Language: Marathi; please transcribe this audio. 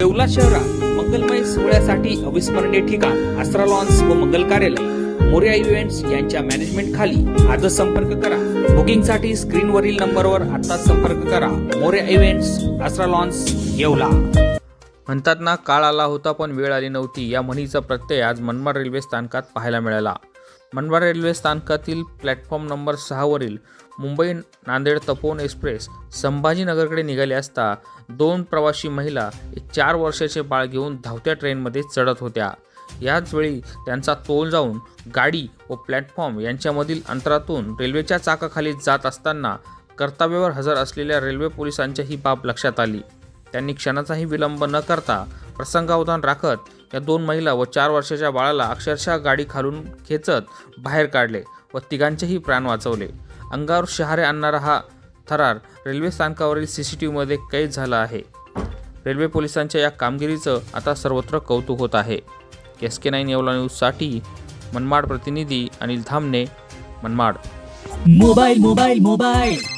येवला शहरात मंगलमय सोहळ्यासाठी अविस्मरणीय ठिकाण आसरा लॉन्स व मंगल कार्यालय. मोर्या इव्हेंट्स यांच्या मॅनेजमेंट खाली आजच संपर्क करा. बुकिंगसाठी स्क्रीनवरील नंबरवर आता संपर्क करा. Morya events Aasra lawns Yeola. म्हणतात ना काळ आला होता पण वेळ आली नव्हती. या म्हणीचा प्रत्यय आज मनमाड रेल्वे स्थानकात पाहायला मिळाला. मनमाड रेल्वे स्थानकातील प्लॅटफॉर्म नंबर सहावरील मुंबई नांदेड तपोवन एक्सप्रेस संभाजीनगरकडे निघाले असता दोन प्रवासी महिला एक चार वर्षाचे बाळ घेऊन धावत्या ट्रेनमध्ये चढत होत्या. याच वेळी त्यांचा तोल जाऊन गाडी व प्लॅटफॉर्म यांच्यामधील अंतरातून रेल्वेच्या चाकाखाली जात असताना कर्तव्यावर हजर असलेल्या रेल्वे पोलिसांच्या ही बाब लक्षात आली. त्यांनी क्षणाचाही विलंब न करता प्रसंगावधान राखत या दोन महिला व चार वर्षाच्या बाळाला अक्षरशः गाडी खालून खेचत बाहेर काढले व तिघांचेही प्राण वाचवले. अंगावर शहारे आणणारा हा थरार रेल्वे स्थानकावरील सी सी टी व्हीमध्ये कैद झाला आहे. रेल्वे पोलिसांच्या या कामगिरीचं आता सर्वत्र कौतुक होत आहे. एस के नाईन येवला न्यूजसाठी मनमाड प्रतिनिधी Anil Dhamane Manmad. Mobile mobile mobile.